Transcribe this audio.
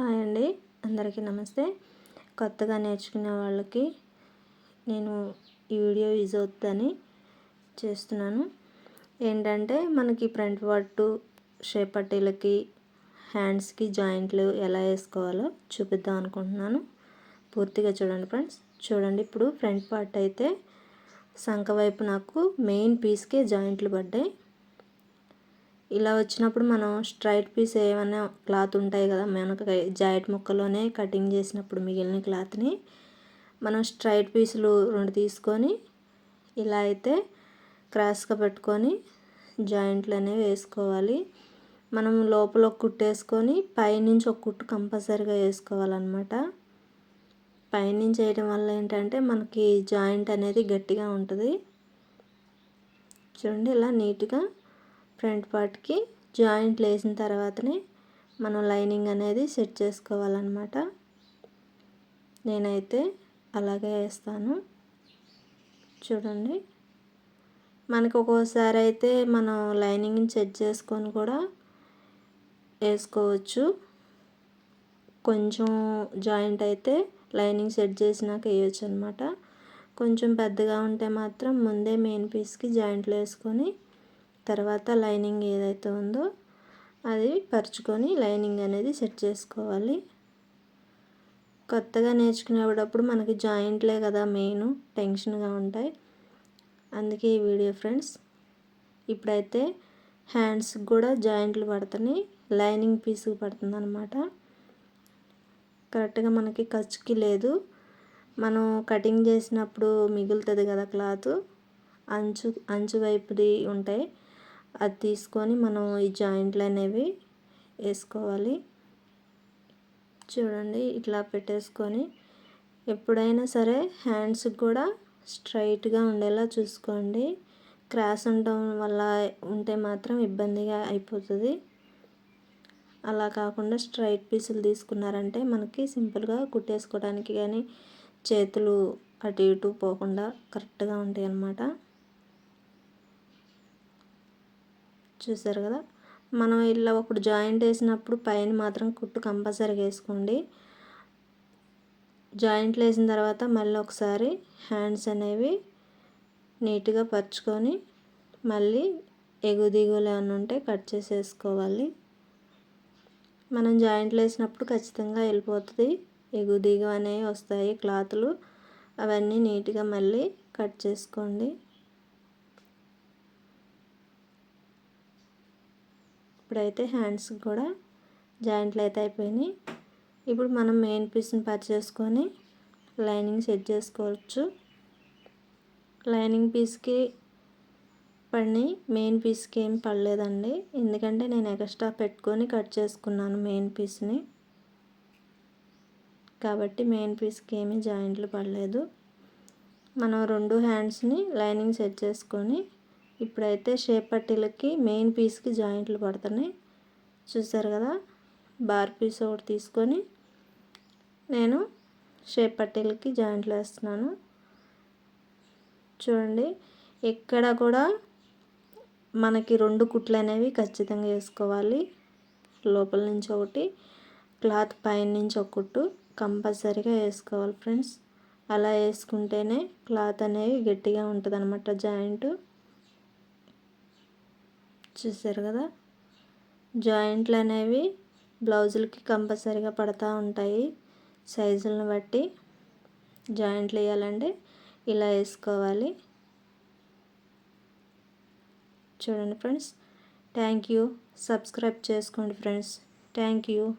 Hi అండి. అందరికీ నమస్తే. కొత్తగా నేర్చుకునే వాళ్ళకి నేను ఈ వీడియో యూజ్ అవుతుందని చేస్తున్నాను. ఏంటంటే మనకి ఫ్రంట్ పట్టు షేపట్టీలకి పట్టీలకి హ్యాండ్స్కి జాయింట్లు ఎలా వేసుకోవాలో చూపిద్దాం అనుకుంటున్నాను. పూర్తిగా చూడండి ఫ్రెండ్స్. చూడండి ఇప్పుడు ఫ్రంట్ పార్ట్ అయితే సంఖ వైపు నాకు మెయిన్ పీస్కే జాయింట్లు పడ్డాయి. ఇలా వచ్చినప్పుడు మనం స్ట్రైట్ పీస్ ఏమైనా క్లాత్ ఉంటాయి కదా మనకు జాయింట్ ముక్కలోనే కటింగ్ చేసినప్పుడు మిగిలిన క్లాత్ని మనం స్ట్రైట్ పీసులు రెండు తీసుకొని ఇలా అయితే క్రాస్గా పెట్టుకొని జాయింట్లు అనేవి వేసుకోవాలి. మనం లోపల ఒక కుట్టు వేసుకొని పైనుంచి ఒక కుట్టు కంపల్సరీగా వేసుకోవాలన్నమాట. పైనుంచి వేయడం వల్ల ఏంటంటే మనకి జాయింట్ అనేది గట్టిగా ఉంటుంది. చూడండి ఇలా నీట్గా ఫ్రంట్ పార్ట్కి జాయింట్లు వేసిన తర్వాతనే మనం లైనింగ్ అనేది సెట్ చేసుకోవాలన్నమాట. నేనైతే అలాగే వేస్తాను. చూడండి. మనకు ఒక్కోసారి అయితే మనం లైనింగ్ని సెట్ చేసుకొని కూడా వేసుకోవచ్చు. కొంచెం జాయింట్ అయితే లైనింగ్ సెట్ చేసినాక వేయచ్చు అనమాట కొంచెం పెద్దగా ఉంటే మాత్రం ముందే మెయిన్ పీస్కి జాయింట్లు వేసుకొని తర్వాత లైనింగ్ ఏదైతే ఉందో అది పరుచుకొని లైనింగ్ అనేది సెట్ చేసుకోవాలి. కొత్తగా నేర్చుకునేటప్పుడు మనకి జాయింట్లే కదా మెయిన్ టెన్షన్గా ఉంటాయి. అందుకే ఈ వీడియో ఫ్రెండ్స్ ఇప్పుడైతే హ్యాండ్స్కి కూడా జాయింట్లు పడుతున్నాయి లైనింగ్ పీస్కి పడుతుంది అనమాట కరెక్ట్గా మనకి ఖర్చుకి లేదు. మనం కటింగ్ చేసినప్పుడు మిగులుతుంది కదా క్లాత్ అంచు అంచు వైపుది ఉంటాయి. అది తీసుకొని మనం ఈ జాయింట్లు అనేవి వేసుకోవాలి. చూడండి ఇట్లా పెట్టేసుకొని ఎప్పుడైనా సరే హ్యాండ్స్కి కూడా స్ట్రైట్గా ఉండేలా చూసుకోండి. క్రాస్ ఉండటం వల్ల ఉంటే మాత్రం ఇబ్బందిగా అయిపోతుంది. అలా కాకుండా స్ట్రైట్ పీసులు తీసుకున్నారంటే మనకి సింపుల్గా కుట్టేసుకోవడానికి కానీ చేతులు అటు ఇటు పోకుండా కరెక్ట్గా ఉంటాయి అన్నమాట చూసారు కదా? మనం ఇలా ఒకటి జాయింట్ వేసినప్పుడు పైన మాత్రం కుట్టు కంపల్సరీగా వేసుకోండి. జాయింట్లు వేసిన తర్వాత మళ్ళీ ఒకసారి హ్యాండ్స్ అనేవి నీట్గా పరుచుకొని మళ్ళీ ఎగు దిగులు ఏమైనా ఉంటే కట్ చేసేసుకోవాలి. మనం జాయింట్లు వేసినప్పుడు ఖచ్చితంగా వెళ్ళిపోతుంది. ఎగు దిగు అనేవి వస్తాయి. క్లాతులు అవన్నీ నీట్గా మళ్ళీ కట్ చేసుకోండి. ఇప్పుడైతే హ్యాండ్స్ కూడా జాయింట్లు అయితే అయిపోయినాయి. ఇప్పుడు మనం మెయిన్ పీస్ని పర్చేసుకొని చేసుకొని లైనింగ్ సెట్ చేసుకోవచ్చు. లైనింగ్ పీస్కి పడి మెయిన్ పీస్కి ఏం పడలేదండి. ఎందుకంటే నేను ఎక్స్ట్రా పెట్టుకొని కట్ చేసుకున్నాను మెయిన్ పీస్ని. కాబట్టి మెయిన్ పీస్కి ఏమీ జాయింట్లు పడలేదు. మనం రెండు హ్యాండ్స్ని లైనింగ్ సెట్ చేసుకొని ఇప్పుడైతే షేప్ పట్టీలకి మెయిన్ పీస్కి జాయింట్లు పడుతున్నాయి. చూసారు కదా? బార్ పీస్ ఒకటి తీసుకొని నేను షేప్ పట్టీలకి జాయింట్లు వేస్తున్నాను. చూడండి ఎక్కడ కూడా మనకి రెండు కుట్లు అనేవి ఖచ్చితంగా వేసుకోవాలి. లోపల నుంచి ఒకటి క్లాత్ పైన నుంచి ఒక కుట్టు కంపల్సరీగా వేసుకోవాలి ఫ్రెండ్స్. అలా వేసుకుంటేనే క్లాత్ అనేవి గట్టిగా ఉంటుంది అనమాట జాయింట్. చూసారు కదా? జాయింట్లు అనేవి బ్లౌజులకి కంపల్సరీగా పడతా ఉంటాయి సైజులను బట్టి. జాయింట్లు వేయాలంటే ఇలా వేసుకోవాలి. చూడండి ఫ్రెండ్స్. Thank you. సబ్స్క్రైబ్ చేసుకోండి ఫ్రెండ్స్. Thank you.